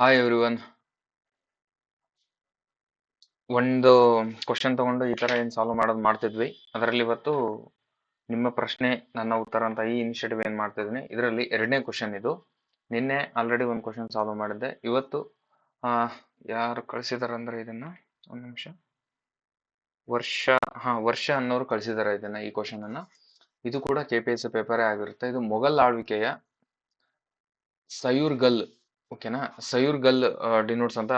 Hi everyone ಒಂದು question ತಗೊಂಡು ಈ ತರ ಏನು ಸಾಲ್ವ್ ಮಾಡೋದು ಮಾಡ್ತಿದ್ವಿ. ಅದರಲ್ಲಿ ಇವತ್ತು ನಿಮ್ಮ ಪ್ರಶ್ನೆ, ನನ್ನ ಉತ್ತರ ಅಂತ ಈ ಇನಿಷಿಯೇಟಿವ್ ಏನು ಮಾಡ್ತಿದ್ದೀನಿ. ಇದರಲ್ಲಿ ಎರಡನೇ ಕ್ವಶನ್ ಇದು. ನಿನ್ನೆ ಆಲ್ರೆಡಿ ಒಂದು ಕ್ವಶನ್ ಸಾಲ್ವ್ ಮಾಡಿದ್ದೆ. ಇವತ್ತು ಯಾರು ಕಳಿಸಿದಾರಂದ್ರೆ ಇದನ್ನ? ಒಂದು ನಿಮಿಷ. ವರ್ಷ, ಹಾ, ವರ್ಷ ಅನ್ನೋರು ಕಳಿಸಿದಾರ ಇದನ್ನ, ಈ ಕ್ವಶನ್ ಅನ್ನ. ಇದು ಕೂಡ ಕೆ ಪಿ ಎಸ್ ಪೇಪರೇ ಆಗಿರುತ್ತೆ. ಇದು ಮೊಘಲ್ ಆಳ್ವಿಕೆಯ ಸಯೂರ್ಗಲ್. ಓಕೆನಾ? ಸಯೂರ್ಗಲ್ ಡಿನೋಟ್ಸ್ ಅಂತ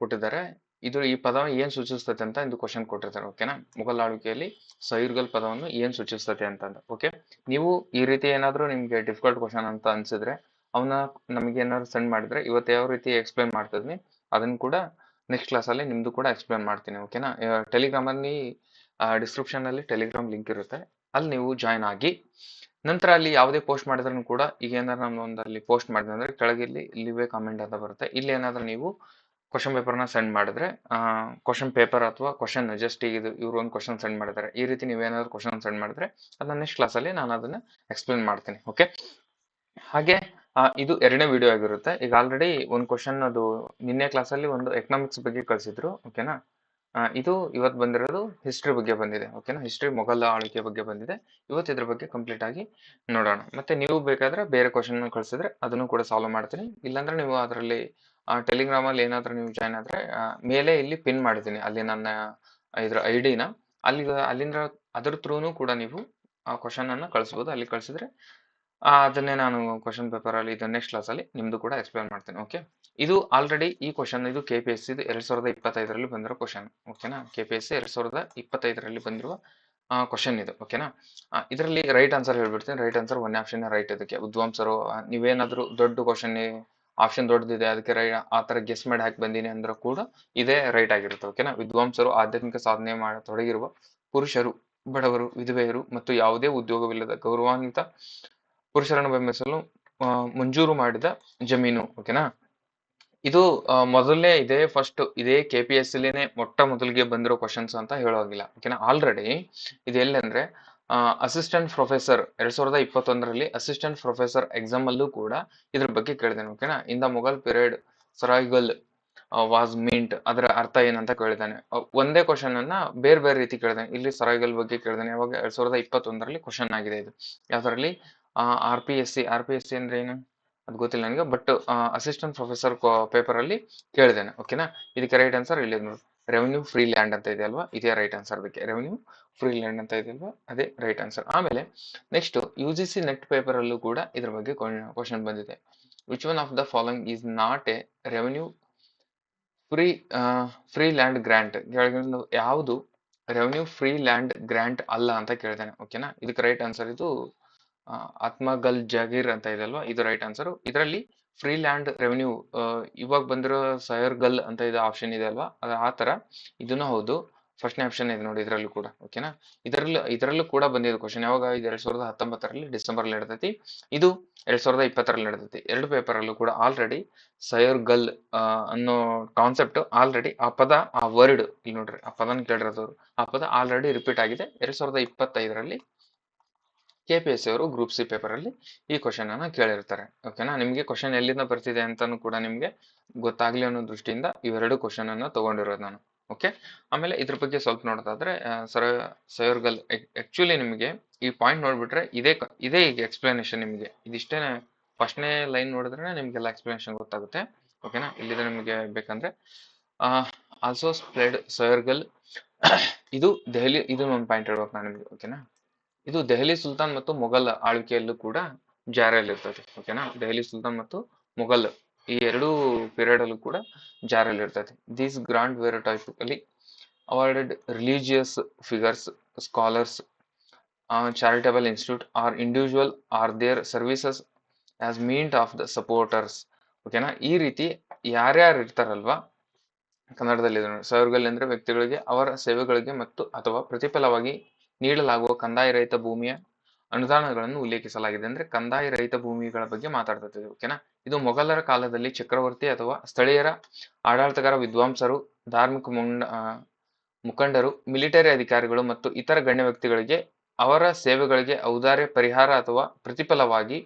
ಕೊಟ್ಟಿದ್ದಾರೆ. ಇದು ಈ ಪದ ಏನ್ ಸೂಚಿಸ್ತತೆ ಅಂತ ಇದು ಕ್ವಶನ್ ಕೊಟ್ಟಿರ್ತಾರೆ, ಓಕೆನಾ? ಮೊಘಲ್ ಆಳ್ವಿಕೆಯಲ್ಲಿ ಸಯೂರ್ಗಲ್ ಪದವನ್ನು ಏನ್ ಸೂಚಿಸ್ತತೆ ಅಂತ ಓಕೆ? ನೀವು ಈ ರೀತಿ ಏನಾದ್ರು ನಿಮ್ಗೆ ಡಿಫಿಕಲ್ಟ್ ಕ್ವಶನ್ ಅಂತ ಅನ್ಸಿದ್ರೆ ಅವನ್ನ ನಮಗೆ ಏನಾದ್ರು ಸೆಂಡ್ ಮಾಡಿದ್ರೆ ಇವತ್ತು ಯಾವ ರೀತಿ ಎಕ್ಸ್ಪ್ಲೈನ್ ಮಾಡ್ತಿದ್ನಿ ಅದನ್ನ ಕೂಡ ನೆಕ್ಸ್ಟ್ ಕ್ಲಾಸಲ್ಲಿ ನಿಮ್ದು ಕೂಡ ಎಕ್ಸ್ಪ್ಲೈನ್ ಮಾಡ್ತೀನಿ, ಓಕೆನಾ? ಟೆಲಿಗ್ರಾಮ್ ಅಲ್ಲಿ ಡಿಸ್ಕ್ರಿಪ್ಷನ್ ಅಲ್ಲಿ ಟೆಲಿಗ್ರಾಮ್ ಲಿಂಕ್ ಇರುತ್ತೆ. ಅಲ್ಲಿ ನೀವು ಜಾಯ್ನ್ ಆಗಿ ನಂತರ ಅಲ್ಲಿ ಯಾವುದೇ ಪೋಸ್ಟ್ ಮಾಡಿದ್ರು ಕೂಡ ಈಗ ಏನಾದ್ರು ನಾನು ಅಲ್ಲಿ ಪೋಸ್ಟ್ ಮಾಡಿದ್ರೆ ಅಂದ್ರೆ ಕೆಳಗೆ ಇಲ್ಲಿ ಇಲ್ಲಿವೇ ಕಾಮೆಂಟ್ ಅಂತ ಬರುತ್ತೆ. ಇಲ್ಲಿ ಏನಾದ್ರು ನೀವು ಕ್ವಶನ್ ಪೇಪರ್ನ ಸೆಂಡ್ ಮಾಡಿದ್ರೆ ಕ್ವಶನ್ ಪೇಪರ್ ಅಥವಾ ಕ್ವಶನ್ ಜಸ್ಟ್ ಈಗ ಇದು ಇವ್ರು ಒಂದು ಕ್ವಶನ್ ಸೆಂಡ್ ಮಾಡಿದ್ದಾರೆ. ಈ ರೀತಿ ನೀವೇನಾದ್ರು ಕ್ವಶನ್ ಸೆಂಡ್ ಮಾಡಿದ್ರೆ ಅದನ್ನ ನೆಕ್ಸ್ಟ್ ಕ್ಲಾಸಲ್ಲಿ ನಾನು ಅದನ್ನ ಎಕ್ಸ್ಪ್ಲೇನ್ ಮಾಡ್ತೀನಿ ಓಕೆ ಹಾಗೆ ಇದು ಎರಡನೇ ವಿಡಿಯೋ ಆಗಿರುತ್ತೆ. ಈಗ ಆಲ್ರೆಡಿ ಒಂದು ಕ್ವಶನ್ ಅದು ನಿನ್ನೆ ಕ್ಲಾಸಲ್ಲಿ ಒಂದು ಎಕನಾಮಿಕ್ಸ್ ಬಗ್ಗೆ ಕಳಿಸಿದ್ರು ಓಕೆನಾ ಆ, ಇದು ಇವತ್ತು ಬಂದಿರೋದು ಹಿಸ್ಟ್ರಿ ಬಗ್ಗೆ ಬಂದಿದೆ ಓಕೆನಾ ಹಿಸ್ಟ್ರಿ ಮೊಘಲ್ ಆಳ್ವಿಕೆ ಬಗ್ಗೆ ಬಂದಿದೆ. ಇವತ್ತು ಇದ್ರ ಬಗ್ಗೆ ಕಂಪ್ಲೀಟ್ ಆಗಿ ನೋಡೋಣ. ಮತ್ತೆ ನೀವು ಬೇಕಾದ್ರೆ ಬೇರೆ ಕ್ವಶನ್ ಕಳಿಸಿದ್ರೆ ಅದನ್ನು ಕೂಡ ಸಾಲ್ವ್ ಮಾಡ್ತೀನಿ. ಇಲ್ಲಾಂದ್ರೆ ನೀವು ಅದರಲ್ಲಿ ಟೆಲಿಗ್ರಾಮ್ ಅಲ್ಲಿ ಏನಾದ್ರೂ ನೀವು ಜಾಯ್ನ್ ಆದ್ರೆ ಮೇಲೆ ಇಲ್ಲಿ ಪಿನ್ ಮಾಡಿದ್ದೀನಿ. ಅಲ್ಲಿ ನನ್ನ ಇದ್ರ ಐಡಿನ ಡಿನ ಅಲ್ಲಿ ಅಲ್ಲಿಂದ ಅದ್ರ ಥ್ರೂನು ಕೂಡ ನೀವು ಆ ಕ್ವಶನ್ ಅನ್ನ ಕಳಿಸ್ಬೋದು. ಅಲ್ಲಿ ಕಳಿಸಿದ್ರೆ ಅದನ್ನೇ ನಾನು ಕ್ವಶನ್ ಪೇಪರ್ ಅಲ್ಲಿ ಇದು ನೆಕ್ಸ್ಟ್ ಕ್ಲಾಸ್ ಅಲ್ಲಿ ನಿಮ್ದು ಕೂಡ ಎಕ್ಸ್ಪ್ಲೇನ್ ಮಾಡ್ತೀನಿ ಓಕೆ ಇದು ಆಲ್ರೆಡಿ ಈ ಕ್ವಶನ್ ಇದು ಕೆ ಪಿ ಎಸ್ ಇದು ಎರಡ್ ಸಾವಿರದ ಇಪ್ಪತ್ತೈದರಲ್ಲಿ ಬಂದಿರೋ ಕ್ವಶನ್ ಓಕೆನಾ ಕೆ ಪಿ ಎಸ್ ಎರಡ್ ಸಾವಿರದ ಇಪ್ಪತ್ತೈದರಲ್ಲಿ ಬಂದಿರುವ ಕ್ವಶನ್ ಇದು. ಓಕೆನಾ ಇದರಲ್ಲಿ ರೈಟ್ ಆನ್ಸರ್ ಹೇಳ್ಬಿಡ್ತೀನಿ. Right answer one option right ಇದಕ್ಕೆ. ವಿದ್ವಾಂಸರು ನೀವೇನಾದ್ರು ನೀವೇನಾದ್ರೂ ದೊಡ್ಡ ಕ್ವಶನ್ ಆಪ್ಷನ್ ದೊಡ್ಡದಿದೆ, ಅದಕ್ಕೆ ರೈ ಆ ತರ ಗೆಸ್ ಮಾಡಿ ಹಾಕಿ ಬಂದೀನಿ ಅಂದ್ರೆ ಕೂಡ ಇದೇ ರೈಟ್ ಆಗಿರುತ್ತೆ. ಓಕೆನಾ ವಿದ್ವಾಂಸರು ಆಧ್ಯಾತ್ಮಿಕ ಸಾಧನೆ ಮಾಡ, ತೊಡಗಿರುವ ಪುರುಷರು, ಬಡವರು, ವಿಧವೆಯರು ಮತ್ತು ಯಾವುದೇ ಉದ್ಯೋಗವಿಲ್ಲದ ಗೌರವಾನ್ವಿತ ಪುರುಷರನ್ನು ಬೆಂಬಲಿಸಲು ಮಂಜೂರು ಮಾಡಿದ ಜಮೀನು. ಓಕೆನಾ ಇದು ಮೊದಲನೇ ಇದೇ ಫಸ್ಟ್ ಇದೇ ಕೆ ಪಿ ಎಸ್ ಸಿಲಿನೇ ಮೊಟ್ಟ ಮೊದಲಿಗೆ ಬಂದಿರೋ ಕ್ವಶನ್ಸ್ ಅಂತ ಹೇಳೋಗಿಲ್ಲ ಓಕೆನಾ ಆಲ್ರೆಡಿ ಇದು ಎಲ್ಲಂದ್ರೆ ಅಸಿಸ್ಟೆಂಟ್ ಪ್ರೊಫೆಸರ್ ಎರಡ್ ಸಾವಿರದ ಇಪ್ಪತ್ತೊಂದರಲ್ಲಿ ಅಸಿಸ್ಟೆಂಟ್ ಪ್ರೊಫೆಸರ್ ಎಕ್ಸಾಮ್ ಅಲ್ಲೂ ಕೂಡ ಇದ್ರ ಬಗ್ಗೆ ಕೇಳಿದ್ದೇನೆ. ಓಕೆನಾ ಇನ್ ದ ಮೊಘಲ್ ಪಿರಿಯಡ್ ಸರಾಯ್ಗಲ್ ವಾಸ್ ಮೀಂಟ್ ಅದರ ಅರ್ಥ ಏನಂತ ಕೇಳಿದ್ದಾನೆ. ಒಂದೇ ಕ್ವಶನ್ ಅನ್ನ ಬೇರೆ ಬೇರೆ ರೀತಿ ಕೇಳಿದಾನೆ ಇಲ್ಲಿ ಸರಾಯ್ಗಲ್ ಬಗ್ಗೆ ಕೇಳಿದಾನೆ ಯಾವಾಗ ಎರಡ್ ಸಾವಿರದ ಇಪ್ಪತ್ತೊಂದರಲ್ಲಿ ಕ್ವಶನ್ ಆಗಿದೆ ಇದು. ಯಾವ್ದರಲ್ಲಿ? R P S C R P S C ಅಂದ್ರೆ ಏನು? ಅದು ಗೊತ್ತಿಲ್ಲ ನನಗೆ ಬಟ್ ಅಸಿಸ್ಟೆಂಟ್ ಪ್ರೊಫೆಸರ್ ಪೇಪರ್ ಅಲ್ಲಿ ಕೇಳಿದ್ದೇನೆ ಓಕೆನಾ ಇದಕ್ಕೆ ರೈಟ್ ಆನ್ಸರ್ ಇಲ್ಲಿ ನೋಡಿ. ರೆವೆನ್ಯೂ ಫ್ರೀ ಲ್ಯಾಂಡ್ ಅಂತ ಇದೆ ಅಲ್ವಾ? ಇದೇ ರೈಟ್ ಆನ್ಸರ್ ಅದಕ್ಕೆ. ರೆವೆನ್ಯೂ ಫ್ರೀ ಲ್ಯಾಂಡ್ ಅಂತ ಇದೆ ಅಲ್ವಾ? ಅದೇ ರೈಟ್ ಆನ್ಸರ್ ಆಮೇಲೆ next U G C NET paper ಅಲ್ಲೂ ಕೂಡ ಇದ್ರ ಬಗ್ಗೆ ಕ್ವಶನ್ ಬಂದಿದೆ. Which one of the following is not a revenue free free land grant ಯಾವುದು? ರೆವೆನ್ಯೂ ಫ್ರೀ ಲ್ಯಾಂಡ್ ಗ್ರಾಂಟ್ ಅಲ್ಲ ಅಂತ ಕೇಳ್ತೇನೆ ಓಕೆನಾ ಇದಕ್ಕೆ ರೈಟ್ ಆನ್ಸರ್ ಇದು ಆತ್ಮಗಲ್ ಜಾಗೀರ್ ಅಂತ ಇದೆ ಅಲ್ವಾ ಇದು ರೈಟ್ ಆನ್ಸರ್ ಇದರಲ್ಲಿ ಫ್ರೀ ಲ್ಯಾಂಡ್ ರೆವೆನ್ಯೂ ಇವಾಗ ಬಂದಿರೋ ಗಲ್ ಅಂತ ಇದೆ ಆಪ್ಷನ್ ಇದೆ ಅಲ್ವಾ? ಅದ ಆ ತರ ಇದನ್ನು ಹೌದು. ಫಸ್ಟ್ನೇ ಆಪ್ಷನ್ ಇದೆ ನೋಡಿ ಇದರಲ್ಲೂ ಕೂಡ ಓಕೆನಾ ಇದರಲ್ಲೂ ಇದರಲ್ಲೂ ಕೂಡ ಬಂದಿದೆ ಕ್ವಶನ್ ಯಾವಾಗ? ಇದು ಎರಡ್ ಸಾವಿರದ ಹತ್ತೊಂಬತ್ತರಲ್ಲಿ ಡಿಸೆಂಬರ್ ನಡೆದೈತಿ. ಇದು ಎರಡ್ ಸಾವಿರದ ಇಪ್ಪತ್ತರಲ್ಲಿ ನಡೆದೈತಿ. ಎರಡು ಪೇಪರಲ್ಲೂ ಕೂಡ ಆಲ್ರೆಡಿ ಸಯರ್ ಗಲ್ ಅನ್ನೋ ಕಾನ್ಸೆಪ್ಟ್ ಆಲ್ರೆಡಿ ಆ ಪದ, ಆ ವರ್ಡ್ ಇಲ್ಲಿ ನೋಡ್ರಿ, ಆ ಪದನ ಕೇಳಿರೋದು ಆ ಪದ ಆಲ್ರೆಡಿ ರಿಪೀಟ್ ಆಗಿದೆ. ಎರಡ್ ಸಾವಿರದ ಇಪ್ಪತ್ತೈದರಲ್ಲಿ ಕೆ ಪಿ ಎಸ್ ಸಿ ಅವರು ಗ್ರೂಪ್ ಸಿ ಪೇಪರಲ್ಲಿ ಈ ಕ್ವಶನ್ ಅನ್ನ ಕೇಳಿರ್ತಾರೆ. ಓಕೆನಾ ನಿಮಗೆ ಕ್ವಶನ್ ಎಲ್ಲಿಂದ ಬರ್ತಿದೆ ಅಂತಾನು ಕೂಡ ನಿಮಗೆ ಗೊತ್ತಾಗ್ಲಿ ಅನ್ನೋ ದೃಷ್ಟಿಯಿಂದ ಇವೆರಡು ಕ್ವಶನ್ ಅನ್ನ ತಗೊಂಡಿರೋದು ನಾನು. ಓಕೆ ಆಮೇಲೆ ಇದ್ರ ಬಗ್ಗೆ ಸ್ವಲ್ಪ ನೋಡೋದಾದ್ರೆ ಸರ ಸಯೋರ್ಗಲ್ ಆಕ್ಚುಲಿ ನಿಮಗೆ ಈ ಪಾಯಿಂಟ್ ನೋಡ್ಬಿಟ್ರೆ ಇದೇ ಇದೇ ಈಗ ಎಕ್ಸ್ಪ್ಲನೇಷನ್ ನಿಮಗೆ. ಇದಿಷ್ಟೇ ಫಸ್ಟ್ನೇ ಲೈನ್ ನೋಡಿದ್ರೆ ನಿಮ್ಗೆಲ್ಲ ಎಕ್ಸ್ಪ್ಲನೇಷನ್ ಗೊತ್ತಾಗುತ್ತೆ. ಓಕೆನಾ ಇಲ್ಲಿದ್ರೆ ನಿಮಗೆ ಬೇಕಂದ್ರೆ ಆಲ್ಸೋ ಸ್ಪ್ರೆಡ್ ಸಯೋರ್ಗಲ್ ಇದು ದೆಹಲಿ, ಇದು ಒಂದು ಪಾಯಿಂಟ್ ಹೇಳ್ಬೇಕು ನಾನು ನಿಮಗೆ. ಓಕೆನಾ ಇದು ದೆಹಲಿ ಸುಲ್ತಾನ್ ಮತ್ತು ಮೊಘಲ್ ಆಳ್ವಿಕೆಯಲ್ಲೂ ಕೂಡ ಜಾರಿಯಲ್ಲಿರ್ತದೆ ಓಕೆನಾ ದೆಹಲಿ ಸುಲ್ತಾನ್ ಮತ್ತು ಮೊಘಲ್ ಈ ಎರಡೂ ಪೀರಿಯಡ್ ಅಲ್ಲೂ ಕೂಡ ಜಾರಿಯಲ್ಲಿ ಇರ್ತದೆ ದೀಸ್ ಗ್ರಾಂಡ್ ವೇರ್ ಅಲ್ಲಿ awarded religious figures scholars charitable institute or individual or their services as meant of the supporters ಓಕೆನಾ ಈ ರೀತಿ ಯಾರ್ಯಾರು ಇರ್ತಾರಲ್ವಾ? ಕನ್ನಡದಲ್ಲಿ ಸರ್ಗಲ್ ಅಂದ್ರೆ ವ್ಯಕ್ತಿಗಳಿಗೆ ಅವರ ಸೇವೆಗಳಿಗೆ ಮತ್ತು ಅಥವಾ ಪ್ರತಿಫಲವಾಗಿ ನೀಡಲಾಗುವ ಕಂದಾಯ ರಹಿತ ಭೂಮಿಯ ಅನುದಾನಗಳನ್ನು ಉಲ್ಲೇಖಿಸಲಾಗಿದೆ ಅಂದ್ರೆ ಕಂದಾಯ ರಹಿತ ಭೂಮಿಗಳ ಬಗ್ಗೆ ಮಾತಾಡ್ತಾ ಓಕೆನಾ ಇದು ಮೊಘಲರ ಕಾಲದಲ್ಲಿ ಚಕ್ರವರ್ತಿ ಅಥವಾ ಸ್ಥಳೀಯರ ಆಡಳಿತಗಾರ ವಿದ್ವಾಂಸರು, ಧಾರ್ಮಿಕ ಮುಖಂಡರು, ಮಿಲಿಟರಿ ಅಧಿಕಾರಿಗಳು ಮತ್ತು ಇತರ ಗಣ್ಯ ವ್ಯಕ್ತಿಗಳಿಗೆ ಅವರ ಸೇವೆಗಳಿಗೆ ಔದಾರ್ಯ ಪರಿಹಾರ ಅಥವಾ ಪ್ರತಿಫಲವಾಗಿ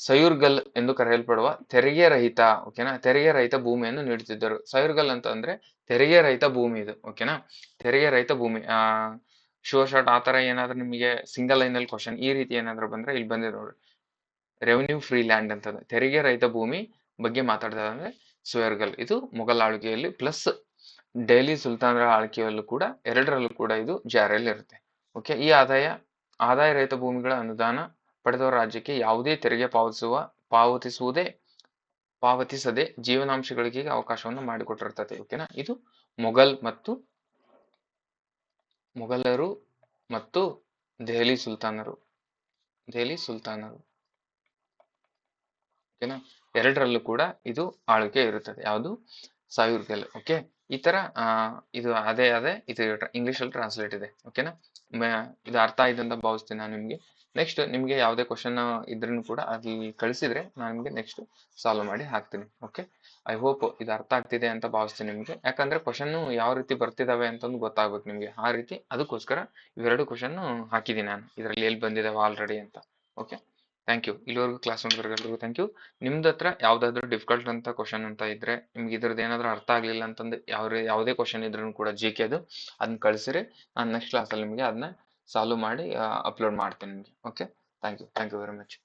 ಸಯೂರ್ಗಲ್ ಎಂದು ಕರೆಯಲ್ಪಡುವ ತೆರಿಗೆ ರಹಿತ ಓಕೆನಾ ತೆರಿಗೆ ರಹಿತ ಭೂಮಿಯನ್ನು ನೀಡುತ್ತಿದ್ದರು. ಸಯೂರ್ಗಲ್ ಅಂತ ಅಂದ್ರೆ ತೆರಿಗೆ ರಹಿತ ಭೂಮಿ ಇದು ಓಕೆನಾ ತೆರಿಗೆ ರಹಿತ ಭೂಮಿ, ಆ ಶೋರ್ ಶಾರ್ಟ್ ಆ ಥರ ಏನಾದ್ರೂ ನಿಮಗೆ ಸಿಂಗಲ್ ಲೈನ್ ಅಲ್ಲಿ ಕ್ವಶನ್ ಈ ರೀತಿ ಏನಾದ್ರೂ ಬಂದ್ರೆ ಇಲ್ಲಿ ಬಂದಿದೆ ನೋಡಿ. ರೆವೆನ್ಯೂ ಫ್ರೀ ಲ್ಯಾಂಡ್ ಅಂತಂದ್ರೆ ತೆರಿಗೆ ರಹಿತ ಭೂಮಿ ಬಗ್ಗೆ ಮಾತಾಡ್ತಾರೆ ಅಂದ್ರೆ ಸುಯರ್ಗಲ್ ಇದು ಮೊಘಲ್ ಆಳ್ವಿಕೆಯಲ್ಲಿ ಪ್ಲಸ್ ಡೆಲ್ಲಿ ಸುಲ್ತಾನರ ಆಳ್ಕೆಯಲ್ಲೂ ಕೂಡ ಎರಡರಲ್ಲೂ ಕೂಡ ಇದು ಜಾರಿಯಲ್ಲಿ ಇರುತ್ತೆ. ಓಕೆ ಈ ಆದಾಯ ಆದಾಯ ರಹಿತ ಭೂಮಿಗಳ ಅನುದಾನ ಪಡೆದವರ ರಾಜ್ಯಕ್ಕೆ ಯಾವುದೇ ತೆರಿಗೆ ಪಾವತಿಸುವ, ಪಾವತಿಸುವುದೇ, ಪಾವತಿಸದೆ ಜೀವನಾಂಶಗಳಿಗೆ ಅವಕಾಶವನ್ನು ಮಾಡಿಕೊಟ್ಟಿರ್ತದೆ. ಓಕೆನಾ ಇದು ಮೊಘಲ್ ಮತ್ತು ಮೊಘಲರು ಮತ್ತು ದೆಹಲಿ ಸುಲ್ತಾನರು. ದೆಹಲಿ ಸುಲ್ತಾನರು. ಓಕೆನಾ? ಎರಡರಲ್ಲೂ ಕೂಡ ಇದು ಆಳ್ವಿಕೆ ಇರುತ್ತದೆ. ಯಾವುದು? ಸಾಯುರ್ಗಲ್. ಓಕೆ? ಈ ತರ ಇದು ಅದೇ ಅದೇ, ಇದು ಇಂಗ್ಲಿಷ್ ಅಲ್ಲಿ ಟ್ರಾನ್ಸ್ಲೇಟ್ ಇದೆ ಓಕೆನಾ ಇದು ಅರ್ಥ ಆಯ್ತು ಅಂತ ಭಾವಿಸ್ತೀನಿ ನಾನು ನಿಮ್ಗೆ. ನೆಕ್ಸ್ಟ್ ನಿಮ್ಗೆ ಯಾವುದೇ ಕ್ವಶನ್ ಇದ್ರೂ ಕೂಡ ಅಲ್ಲಿ ಕಳಿಸಿದ್ರೆ ನಾನು ನಿಮ್ಗೆ ನೆಕ್ಸ್ಟ್ ಸಾಲ್ವ್ ಮಾಡಿ ಹಾಕ್ತೀನಿ ಓಕೆ ಐ ಹೋಪ್ ಇದು ಅರ್ಥ ಆಗ್ತಿದೆ ಅಂತ ಭಾವಿಸ್ತೀನಿ ನಿಮ್ಗೆ. ಯಾಕಂದ್ರೆ ಕ್ವಶನ್ ಯಾವ ರೀತಿ ಬರ್ತಿದಾವೆ ಅಂತಂದು ಗೊತ್ತಾಗ್ಬೇಕು ನಿಮ್ಗೆ. ಆ ರೀತಿ ಅದಕ್ಕೋಸ್ಕರ ಇವೆರಡು ಕ್ವಶನ್ ಹಾಕಿದ್ದೀನಿ ನಾನು. ಇದರಲ್ಲಿ ಎಲ್ಲಿ ಬಂದಿದಾವೆ ಆಲ್ರೆಡಿ ಅಂತ ಓಕೆ ಥ್ಯಾಂಕ್ ಯು ಇಲ್ಲಿವರೆಗೂ ಕ್ಲಾಸ್ ನೋಡಿದ್ರಿಗೆಲ್ರಿಗೂ ಥ್ಯಾಂಕ್ ಯು ನಿಮ್ದು ಹತ್ರ ಯಾವ್ದಾದ್ರು ಡಿಫಿಕಲ್ಟ್ ಅಂತ ಕ್ವಶನ್ ಅಂತ ಇದ್ರೆ ನಿಮ್ಗೆ ಇದ್ರದ್ದು ಏನಾದ್ರು ಅರ್ಥ ಆಗಲಿಲ್ಲ ಅಂತಂದು ಯಾವ ಯಾವುದೇ ಕ್ವಶನ್ ಇದ್ರೂ ಕೂಡ ಜಿ ಕೆ ಅದು ಅದನ್ನ ಕಳಿಸಿರಿ. ನಾನು ನೆಕ್ಸ್ಟ್ ಕ್ಲಾಸಲ್ಲಿ ನಿಮಗೆ ಅದನ್ನ ಸಾಲ್ವ್ ಮಾಡಿ ಅಪ್ಲೋಡ್ ಮಾಡ್ತೀನಿ ನಿಮಗೆ. Okay thank you thank you very much